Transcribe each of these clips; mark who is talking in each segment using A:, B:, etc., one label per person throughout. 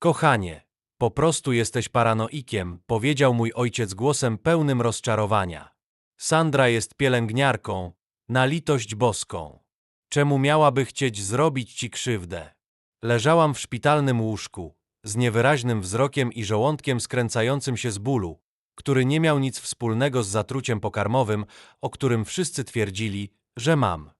A: Kochanie, po prostu jesteś paranoikiem, powiedział mój ojciec głosem pełnym rozczarowania. Sandra jest pielęgniarką, na litość boską. Czemu miałaby chcieć zrobić ci krzywdę? Leżałam w szpitalnym łóżku, z niewyraźnym wzrokiem i żołądkiem skręcającym się z bólu, który nie miał nic wspólnego z zatruciem pokarmowym, o którym wszyscy twierdzili, że mam.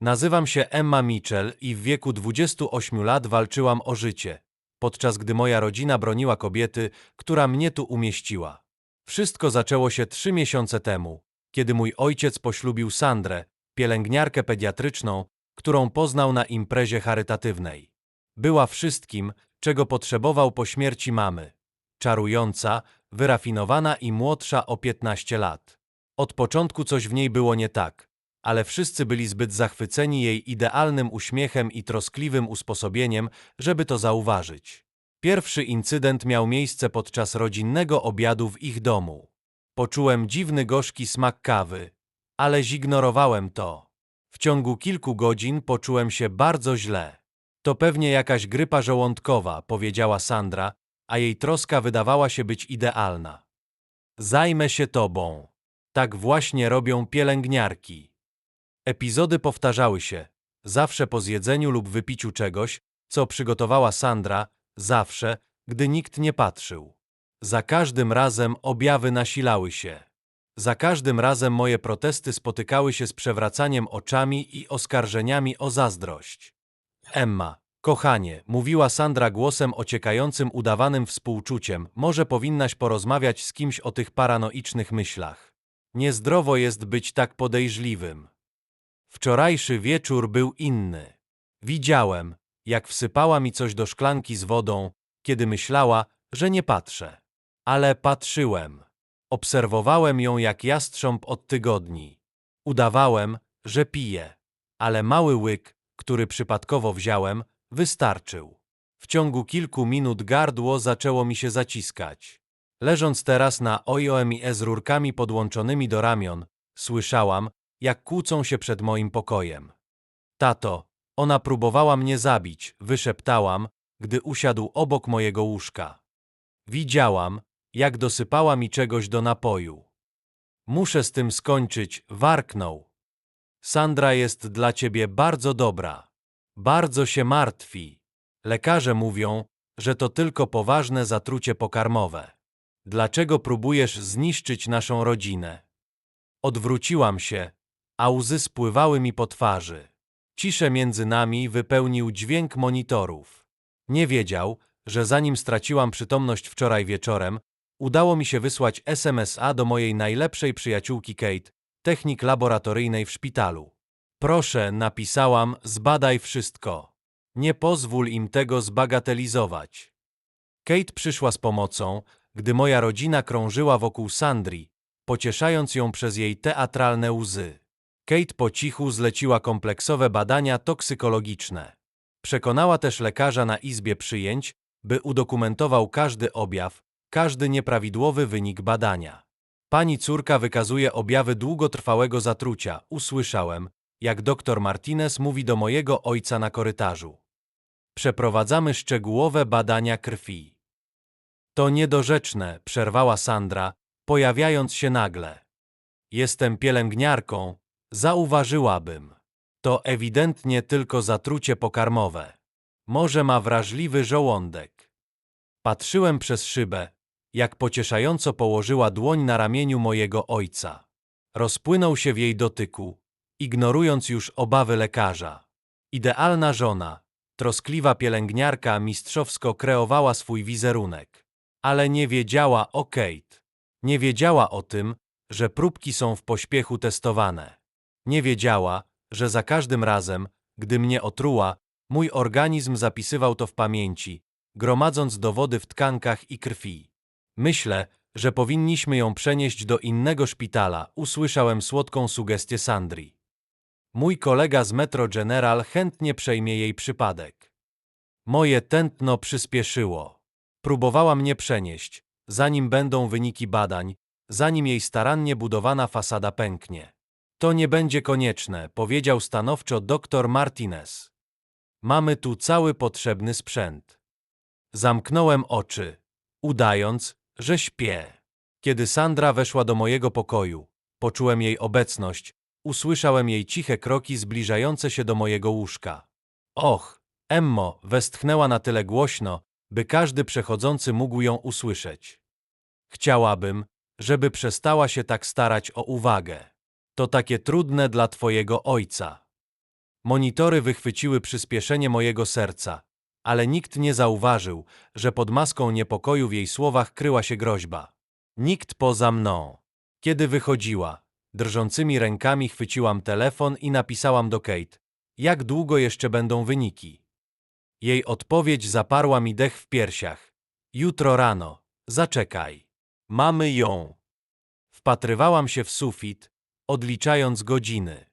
A: Nazywam się Emma Mitchell i w wieku 28 lat walczyłam o życie, podczas gdy moja rodzina broniła kobiety, która mnie tu umieściła. Wszystko zaczęło się trzy miesiące temu, kiedy mój ojciec poślubił Sandrę, pielęgniarkę pediatryczną, którą poznał na imprezie charytatywnej. Była wszystkim, czego potrzebował po śmierci mamy. Czarująca, wyrafinowana i młodsza o 15 lat. Od początku coś w niej było nie tak, ale wszyscy byli zbyt zachwyceni jej idealnym uśmiechem i troskliwym usposobieniem, żeby to zauważyć. Pierwszy incydent miał miejsce podczas rodzinnego obiadu w ich domu. Poczułem dziwny gorzki smak kawy, ale zignorowałem to. W ciągu kilku godzin poczułem się bardzo źle. To pewnie jakaś grypa żołądkowa, powiedziała Sandra, a jej troska wydawała się być idealna. Zajmę się tobą. Tak właśnie robią pielęgniarki. Epizody powtarzały się, zawsze po zjedzeniu lub wypiciu czegoś, co przygotowała Sandra, zawsze, gdy nikt nie patrzył. Za każdym razem objawy nasilały się. Za każdym razem moje protesty spotykały się z przewracaniem oczami i oskarżeniami o zazdrość. Emma, kochanie, mówiła Sandra głosem ociekającym udawanym współczuciem, może powinnaś porozmawiać z kimś o tych paranoicznych myślach. Niezdrowo jest być tak podejrzliwym. Wczorajszy wieczór był inny. Widziałem, jak wsypała mi coś do szklanki z wodą, kiedy myślała, że nie patrzę. Ale patrzyłem. Obserwowałem ją jak jastrząb od tygodni. Udawałem, że piję, ale mały łyk, który przypadkowo wziąłem, wystarczył. W ciągu kilku minut gardło zaczęło mi się zaciskać. Leżąc teraz na OIOMIE z rurkami podłączonymi do ramion, słyszałam, jak kłócą się przed moim pokojem. Tato, ona próbowała mnie zabić, wyszeptałam, gdy usiadł obok mojego łóżka. Widziałam, jak dosypała mi czegoś do napoju. Muszę z tym skończyć, warknął. Sandra jest dla ciebie bardzo dobra. Bardzo się martwi. Lekarze mówią, że to tylko poważne zatrucie pokarmowe. Dlaczego próbujesz zniszczyć naszą rodzinę? Odwróciłam się, a łzy spływały mi po twarzy. Ciszę między nami wypełnił dźwięk monitorów. Nie wiedział, że zanim straciłam przytomność wczoraj wieczorem, udało mi się wysłać SMS-a do mojej najlepszej przyjaciółki Kate, technik laboratoryjnej w szpitalu. Proszę, napisałam, zbadaj wszystko. Nie pozwól im tego zbagatelizować. Kate przyszła z pomocą, gdy moja rodzina krążyła wokół Sandri, pocieszając ją przez jej teatralne łzy. Kate po cichu zleciła kompleksowe badania toksykologiczne. Przekonała też lekarza na izbie przyjęć, by udokumentował każdy objaw, każdy nieprawidłowy wynik badania. Pani córka wykazuje objawy długotrwałego zatrucia, usłyszałem, jak dr Martinez mówi do mojego ojca na korytarzu. Przeprowadzamy szczegółowe badania krwi. To niedorzeczne, przerwała Sandra, pojawiając się nagle. Jestem pielęgniarką, zauważyłabym. To ewidentnie tylko zatrucie pokarmowe. Może ma wrażliwy żołądek. Patrzyłem przez szybę, jak pocieszająco położyła dłoń na ramieniu mojego ojca. Rozpłynął się w jej dotyku, ignorując już obawy lekarza. Idealna żona, troskliwa pielęgniarka mistrzowsko kreowała swój wizerunek. Ale nie wiedziała o Kate. Nie wiedziała o tym, że próbki są w pośpiechu testowane. Nie wiedziała, że za każdym razem, gdy mnie otruła, mój organizm zapisywał to w pamięci, gromadząc dowody w tkankach i krwi. Myślę, że powinniśmy ją przenieść do innego szpitala, usłyszałem słodką sugestię Sandri. Mój kolega z Metro General chętnie przejmie jej przypadek. Moje tętno przyspieszyło. Próbowała mnie przenieść, zanim będą wyniki badań, zanim jej starannie budowana fasada pęknie. To nie będzie konieczne, powiedział stanowczo dr Martinez. Mamy tu cały potrzebny sprzęt. Zamknąłem oczy, udając, że śpię. Kiedy Sandra weszła do mojego pokoju, poczułem jej obecność, usłyszałem jej ciche kroki zbliżające się do mojego łóżka. Och, Emmo, westchnęła na tyle głośno, by każdy przechodzący mógł ją usłyszeć. Chciałabym, żeby przestała się tak starać o uwagę. To takie trudne dla twojego ojca. Monitory wychwyciły przyspieszenie mojego serca, ale nikt nie zauważył, że pod maską niepokoju w jej słowach kryła się groźba. Nikt poza mną. Kiedy wychodziła, drżącymi rękami chwyciłam telefon i napisałam do Kate, jak długo jeszcze będą wyniki. Jej odpowiedź zaparła mi dech w piersiach. Jutro rano, zaczekaj. Mamy ją. Wpatrywałam się w sufit, odliczając godziny.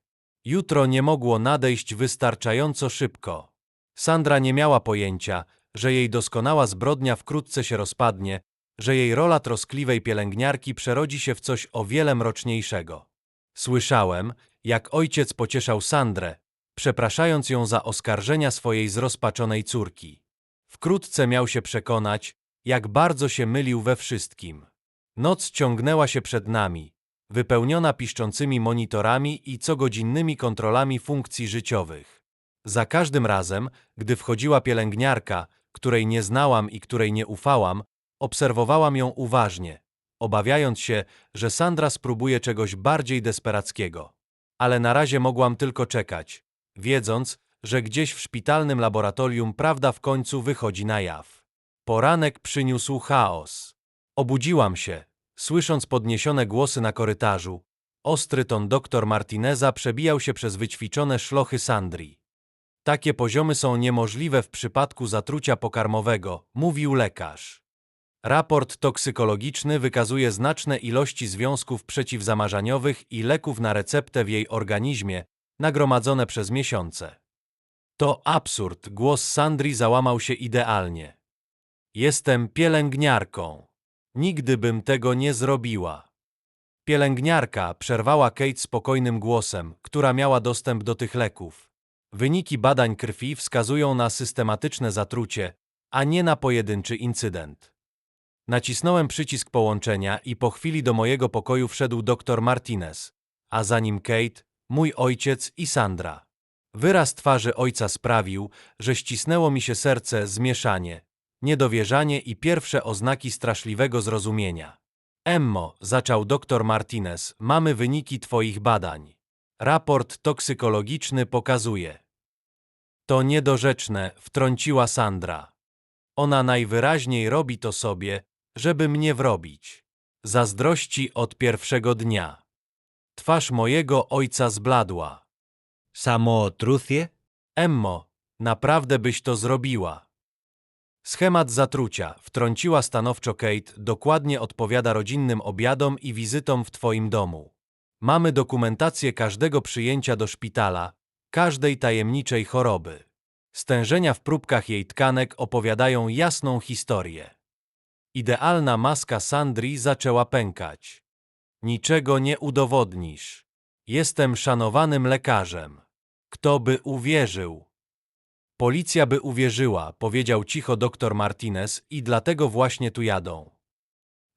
A: Jutro nie mogło nadejść wystarczająco szybko. Sandra nie miała pojęcia, że jej doskonała zbrodnia wkrótce się rozpadnie, że jej rola troskliwej pielęgniarki przerodzi się w coś o wiele mroczniejszego. Słyszałem, jak ojciec pocieszał Sandrę, przepraszając ją za oskarżenia swojej zrozpaczonej córki. Wkrótce miał się przekonać, jak bardzo się mylił we wszystkim. Noc ciągnęła się przed nami, wypełniona piszczącymi monitorami i cogodzinnymi kontrolami funkcji życiowych. Za każdym razem, gdy wchodziła pielęgniarka, której nie znałam i której nie ufałam, obserwowałam ją uważnie, obawiając się, że Sandra spróbuje czegoś bardziej desperackiego. Ale na razie mogłam tylko czekać, wiedząc, że gdzieś w szpitalnym laboratorium prawda w końcu wychodzi na jaw. Poranek przyniósł chaos. Obudziłam się, słysząc podniesione głosy na korytarzu. Ostry ton doktor Martineza przebijał się przez wyćwiczone szlochy Sandri. Takie poziomy są niemożliwe w przypadku zatrucia pokarmowego, mówił lekarz. Raport toksykologiczny wykazuje znaczne ilości związków przeciwzamarzaniowych i leków na receptę w jej organizmie, nagromadzone przez miesiące. To absurd, głos Sandri załamał się idealnie. Jestem pielęgniarką. Nigdy bym tego nie zrobiła. Pielęgniarka przerwała Kate spokojnym głosem, która miała dostęp do tych leków. Wyniki badań krwi wskazują na systematyczne zatrucie, a nie na pojedynczy incydent. Nacisnąłem przycisk połączenia i po chwili do mojego pokoju wszedł dr Martinez, a za nim Kate, mój ojciec i Sandra. Wyraz twarzy ojca sprawił, że ścisnęło mi się serce zmieszanie, niedowierzanie i pierwsze oznaki straszliwego zrozumienia. Emmo, zaczął dr Martinez, mamy wyniki twoich badań. Raport toksykologiczny pokazuje. To niedorzeczne, wtrąciła Sandra. Ona najwyraźniej robi to sobie, żeby mnie wrobić. Zazdrości od pierwszego dnia. Twarz mojego ojca zbladła.
B: Samootrucie?
A: Emmo, naprawdę byś to zrobiła. Schemat zatrucia, wtrąciła stanowczo Kate, dokładnie odpowiada rodzinnym obiadom i wizytom w twoim domu. Mamy dokumentację każdego przyjęcia do szpitala, każdej tajemniczej choroby. Stężenia w próbkach jej tkanek opowiadają jasną historię. Idealna maska Sandri zaczęła pękać. Niczego nie udowodnisz. Jestem szanowanym lekarzem. Kto by uwierzył? Policja by uwierzyła, powiedział cicho dr Martinez i dlatego właśnie tu jadą.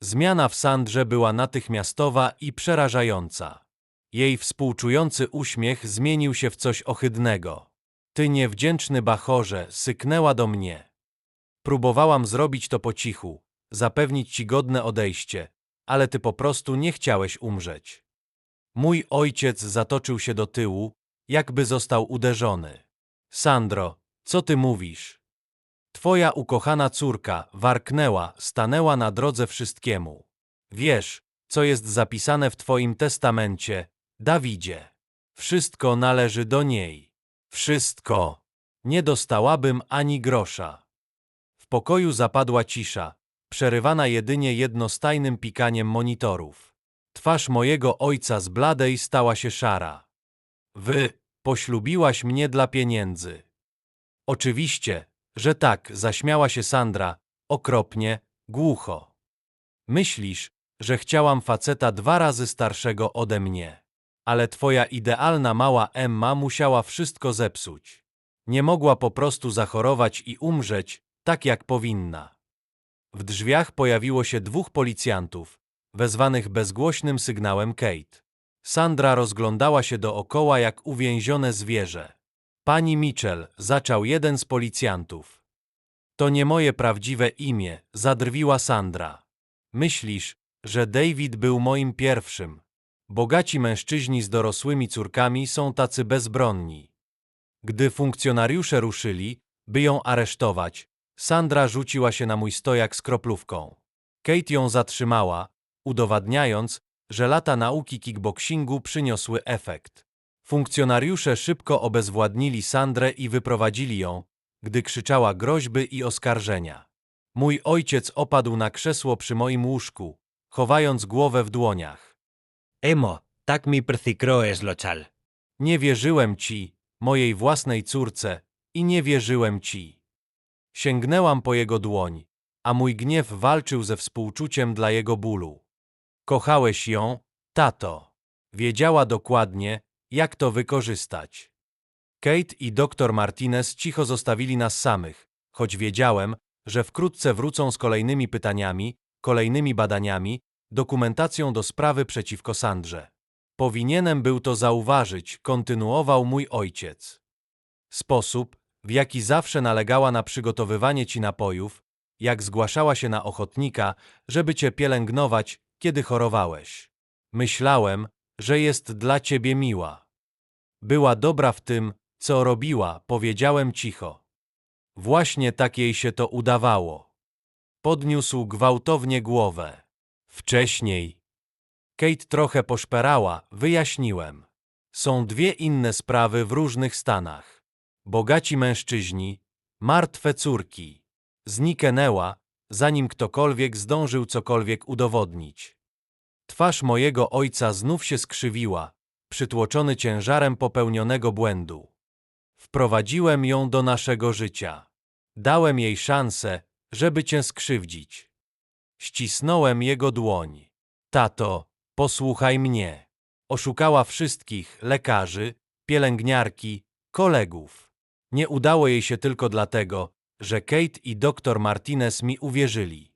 A: Zmiana w Sandrze była natychmiastowa i przerażająca. Jej współczujący uśmiech zmienił się w coś ohydnego. Ty niewdzięczny bachorze, syknęła do mnie. Próbowałam zrobić to po cichu, zapewnić ci godne odejście, ale ty po prostu nie chciałeś umrzeć. Mój ojciec zatoczył się do tyłu, jakby został uderzony. Sandro, co ty mówisz? Twoja ukochana córka warknęła, stanęła na drodze wszystkiemu. Wiesz, co jest zapisane w twoim testamencie, Dawidzie. Wszystko należy do niej. Wszystko. Nie dostałabym ani grosza. W pokoju zapadła cisza, przerywana jedynie jednostajnym pikaniem monitorów. Twarz mojego ojca z bladej stała się szara. Wy poślubiłaś mnie dla pieniędzy. Oczywiście, że tak, zaśmiała się Sandra, okropnie, głucho. Myślisz, że chciałam faceta dwa razy starszego ode mnie. Ale twoja idealna mała Emma musiała wszystko zepsuć. Nie mogła po prostu zachorować i umrzeć, tak jak powinna. W drzwiach pojawiło się dwóch policjantów, wezwanych bezgłośnym sygnałem Kate. Sandra rozglądała się dookoła jak uwięzione zwierzę. Pani Mitchell, zaczął jeden z policjantów. To nie moje prawdziwe imię, zadrwiła Sandra. Myślisz, że David był moim pierwszym. Bogaci mężczyźni z dorosłymi córkami są tacy bezbronni. Gdy funkcjonariusze ruszyli, by ją aresztować, Sandra rzuciła się na mój stojak z kroplówką. Kate ją zatrzymała, udowadniając, że lata nauki kickboxingu przyniosły efekt. Funkcjonariusze szybko obezwładnili Sandrę i wyprowadzili ją, gdy krzyczała groźby i oskarżenia. Mój ojciec opadł na krzesło przy moim łóżku, chowając głowę w dłoniach.
B: Emo, tak mi prcikro eslochal.
A: Nie wierzyłem ci, mojej własnej córce, i nie wierzyłem ci. Sięgnęłam po jego dłoń, a mój gniew walczył ze współczuciem dla jego bólu. Kochałeś ją, tato. Wiedziała dokładnie, jak to wykorzystać. Kate i dr Martinez cicho zostawili nas samych, choć wiedziałem, że wkrótce wrócą z kolejnymi pytaniami, kolejnymi badaniami, dokumentacją do sprawy przeciwko Sandrze. Powinienem był to zauważyć, kontynuował mój ojciec. Sposób, w jaki zawsze nalegała na przygotowywanie ci napojów, jak zgłaszała się na ochotnika, żeby cię pielęgnować, kiedy chorowałeś. Myślałem, że jest dla ciebie miła. Była dobra w tym, co robiła, powiedziałem cicho. Właśnie tak jej się to udawało. Podniósł gwałtownie głowę. Wcześniej. Kate trochę poszperała, wyjaśniłem. Są dwie inne sprawy w różnych stanach. Bogaci mężczyźni, martwe córki. Zniknęła, zanim ktokolwiek zdążył cokolwiek udowodnić. Twarz mojego ojca znów się skrzywiła, przytłoczony ciężarem popełnionego błędu. Wprowadziłem ją do naszego życia. Dałem jej szansę, żeby cię skrzywdzić. Ścisnąłem jego dłoń. Tato, posłuchaj mnie. Oszukała wszystkich lekarzy, pielęgniarki, kolegów. Nie udało jej się tylko dlatego, że Kate i dr Martinez mi uwierzyli.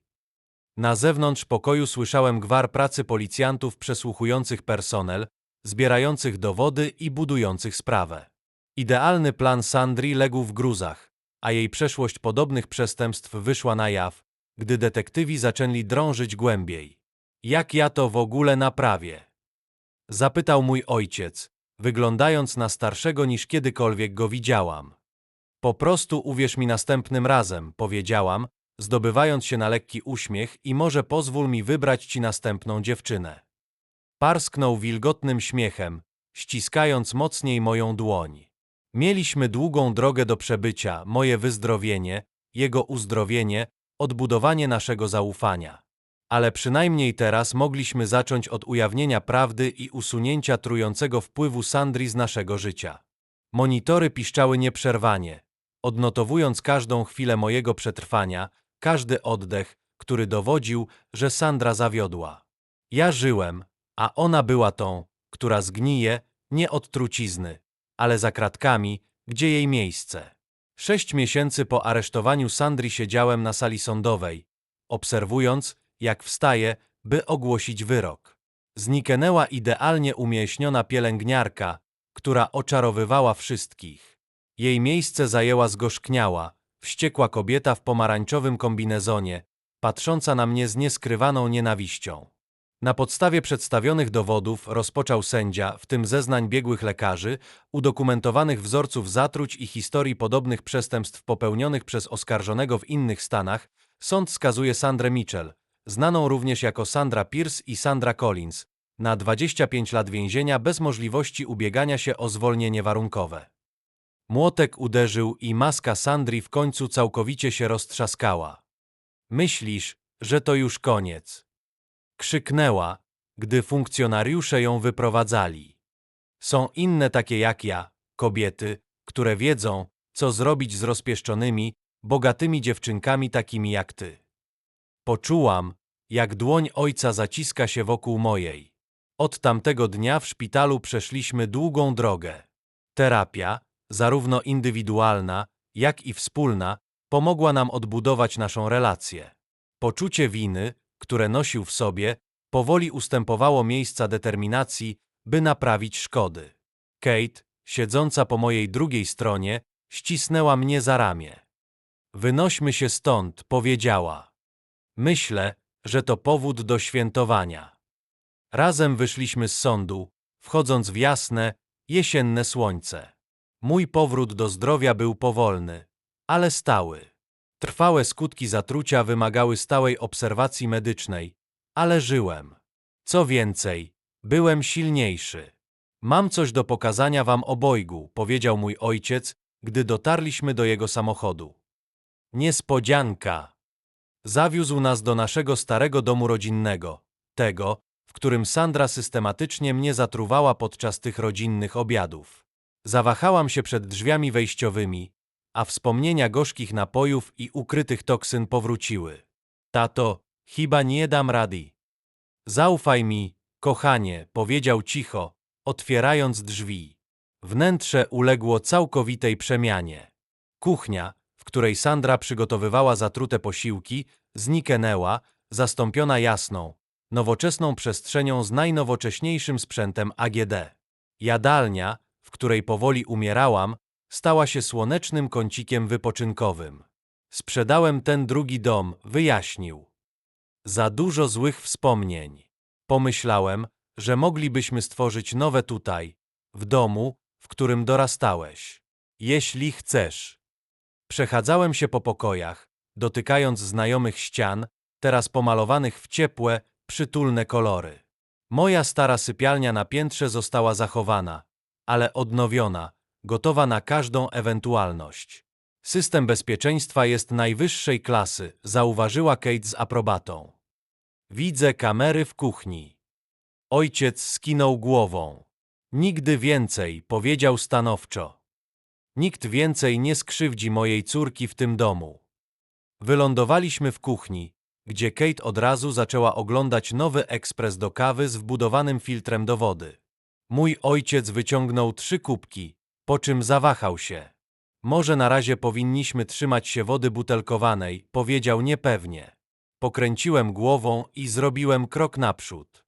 A: Na zewnątrz pokoju słyszałem gwar pracy policjantów przesłuchujących personel, zbierających dowody i budujących sprawę. Idealny plan Sandri legł w gruzach, a jej przeszłość podobnych przestępstw wyszła na jaw, gdy detektywi zaczęli drążyć głębiej. Jak ja to w ogóle naprawię? Zapytał mój ojciec, wyglądając na starszego niż kiedykolwiek go widziałam. Po prostu uwierz mi następnym razem, powiedziałam, zdobywając się na lekki uśmiech i może pozwól mi wybrać ci następną dziewczynę. Parsknął wilgotnym śmiechem, ściskając mocniej moją dłoń. Mieliśmy długą drogę do przebycia, moje wyzdrowienie, jego uzdrowienie, odbudowanie naszego zaufania. Ale przynajmniej teraz mogliśmy zacząć od ujawnienia prawdy i usunięcia trującego wpływu Sandri z naszego życia. Monitory piszczały nieprzerwanie, odnotowując każdą chwilę mojego przetrwania, każdy oddech, który dowodził, że Sandra zawiodła. Ja żyłem, a ona była tą, która zgnije nie od trucizny, ale za kratkami, gdzie jej miejsce. Sześć miesięcy po aresztowaniu Sandri siedziałem na sali sądowej, obserwując, jak wstaje, by ogłosić wyrok. Zniknęła idealnie umieśniona pielęgniarka, która oczarowywała wszystkich. Jej miejsce zajęła zgorzkniała, wściekła kobieta w pomarańczowym kombinezonie, patrząca na mnie z nieskrywaną nienawiścią. Na podstawie przedstawionych dowodów rozpoczął sędzia, w tym zeznań biegłych lekarzy, udokumentowanych wzorców zatruć i historii podobnych przestępstw popełnionych przez oskarżonego w innych stanach, sąd skazuje Sandrę Mitchell, znaną również jako Sandra Pierce i Sandra Collins, na 25 lat więzienia bez możliwości ubiegania się o zwolnienie warunkowe. Młotek uderzył i maska Sandri w końcu całkowicie się roztrzaskała. Myślisz, że to już koniec. Krzyknęła, gdy funkcjonariusze ją wyprowadzali. Są inne takie jak ja, kobiety, które wiedzą, co zrobić z rozpieszczonymi, bogatymi dziewczynkami takimi jak ty. Poczułam, jak dłoń ojca zaciska się wokół mojej. Od tamtego dnia w szpitalu przeszliśmy długą drogę. Terapia, zarówno indywidualna, jak i wspólna, pomogła nam odbudować naszą relację. Poczucie winy, które nosił w sobie, powoli ustępowało miejsca determinacji, by naprawić szkody. Kate, siedząca po mojej drugiej stronie, ścisnęła mnie za ramię. Wynośmy się stąd, powiedziała. Myślę, że to powód do świętowania. Razem wyszliśmy z sądu, wchodząc w jasne, jesienne słońce. Mój powrót do zdrowia był powolny, ale stały. Trwałe skutki zatrucia wymagały stałej obserwacji medycznej, ale żyłem. Co więcej, byłem silniejszy. Mam coś do pokazania wam obojgu, powiedział mój ojciec, gdy dotarliśmy do jego samochodu. Niespodzianka. Zawiózł nas do naszego starego domu rodzinnego, tego, w którym Sandra systematycznie mnie zatruwała podczas tych rodzinnych obiadów. Zawahałam się przed drzwiami wejściowymi, a wspomnienia gorzkich napojów i ukrytych toksyn powróciły. Tato, chyba nie dam rady. Zaufaj mi, kochanie, powiedział cicho, otwierając drzwi. Wnętrze uległo całkowitej przemianie. Kuchnia, w której Sandra przygotowywała zatrute posiłki, zniknęła, zastąpiona jasną, nowoczesną przestrzenią z najnowocześniejszym sprzętem AGD. Jadalnia, w której powoli umierałam, stała się słonecznym kącikiem wypoczynkowym. Sprzedałem ten drugi dom, wyjaśnił. Za dużo złych wspomnień. Pomyślałem, że moglibyśmy stworzyć nowe tutaj, w domu, w którym dorastałeś. Jeśli chcesz. Przechadzałem się po pokojach, dotykając znajomych ścian, teraz pomalowanych w ciepłe, przytulne kolory. Moja stara sypialnia na piętrze została zachowana, ale odnowiona, gotowa na każdą ewentualność. System bezpieczeństwa jest najwyższej klasy, zauważyła Kate z aprobatą. Widzę kamery w kuchni. Ojciec skinął głową. Nigdy więcej, powiedział stanowczo. Nikt więcej nie skrzywdzi mojej córki w tym domu. Wylądowaliśmy w kuchni, gdzie Kate od razu zaczęła oglądać nowy ekspres do kawy z wbudowanym filtrem do wody. Mój ojciec wyciągnął trzy kubki, po czym zawahał się. Może na razie powinniśmy trzymać się wody butelkowanej, powiedział niepewnie. Pokręciłem głową i zrobiłem krok naprzód.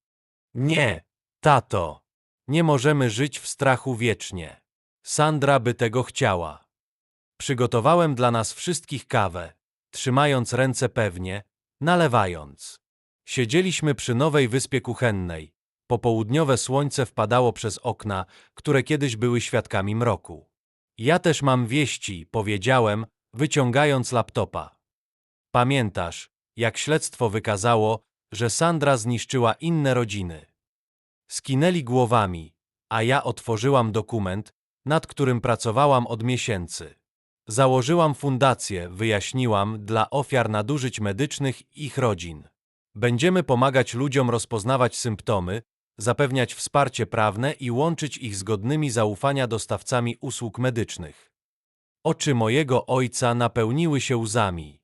A: Nie, tato. Nie możemy żyć w strachu wiecznie. Sandra by tego chciała. Przygotowałem dla nas wszystkich kawę, trzymając ręce pewnie, nalewając. Siedzieliśmy przy nowej wyspie kuchennej. Popołudniowe słońce wpadało przez okna, które kiedyś były świadkami mroku. Ja też mam wieści, powiedziałem, wyciągając laptopa. Pamiętasz, jak śledztwo wykazało, że Sandra zniszczyła inne rodziny. Skinęli głowami, a ja otworzyłam dokument, nad którym pracowałam od miesięcy. Założyłam fundację, wyjaśniłam, dla ofiar nadużyć medycznych i ich rodzin. Będziemy pomagać ludziom rozpoznawać symptomy, zapewniać wsparcie prawne i łączyć ich z godnymi zaufania dostawcami usług medycznych. Oczy mojego ojca napełniły się łzami.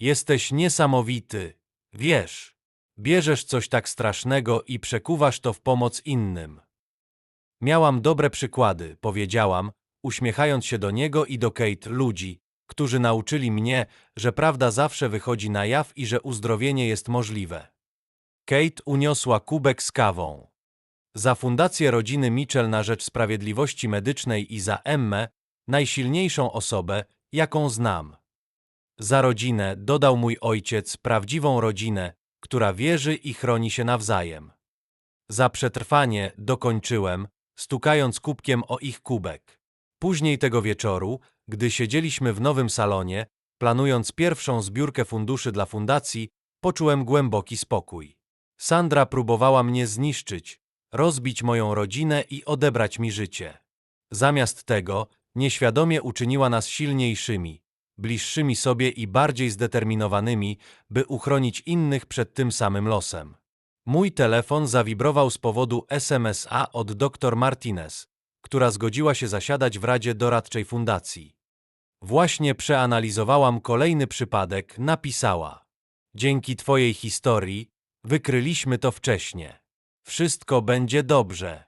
A: Jesteś niesamowity, wiesz. Bierzesz coś tak strasznego i przekuwasz to w pomoc innym. Miałam dobre przykłady, powiedziałam, uśmiechając się do niego i do Kate ludzi, którzy nauczyli mnie, że prawda zawsze wychodzi na jaw i że uzdrowienie jest możliwe. Kate uniosła kubek z kawą. Za Fundację Rodziny Mitchell na rzecz sprawiedliwości medycznej i za Emmę, najsilniejszą osobę, jaką znam. Za rodzinę dodał mój ojciec prawdziwą rodzinę, która wierzy i chroni się nawzajem. Za przetrwanie dokończyłem, stukając kubkiem o ich kubek. Później tego wieczoru, gdy siedzieliśmy w nowym salonie, planując pierwszą zbiórkę funduszy dla fundacji, poczułem głęboki spokój. Sandra próbowała mnie zniszczyć, rozbić moją rodzinę i odebrać mi życie. Zamiast tego, nieświadomie uczyniła nas silniejszymi, bliższymi sobie i bardziej zdeterminowanymi, by uchronić innych przed tym samym losem. Mój telefon zawibrował z powodu SMS-a od dr Martinez, która zgodziła się zasiadać w Radzie Doradczej Fundacji. Właśnie przeanalizowałam kolejny przypadek, napisała. Dzięki Twojej historii wykryliśmy to wcześnie. Wszystko będzie dobrze.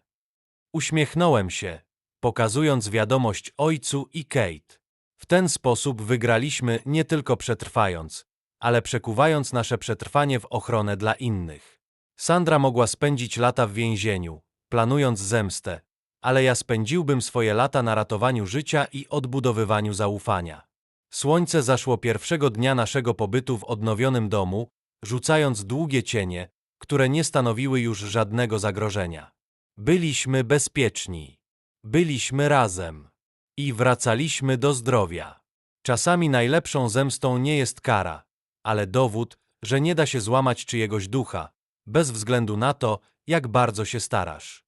A: Uśmiechnąłem się, pokazując wiadomość ojcu i Kate. W ten sposób wygraliśmy nie tylko przetrwając, ale przekuwając nasze przetrwanie w ochronę dla innych. Sandra mogła spędzić lata w więzieniu, planując zemstę, ale ja spędziłbym swoje lata na ratowaniu życia i odbudowywaniu zaufania. Słońce zaszło pierwszego dnia naszego pobytu w odnowionym domu, rzucając długie cienie, które nie stanowiły już żadnego zagrożenia. Byliśmy bezpieczni. Byliśmy razem. I wracaliśmy do zdrowia. Czasami najlepszą zemstą nie jest kara, ale dowód, że nie da się złamać czyjegoś ducha, bez względu na to, jak bardzo się starasz.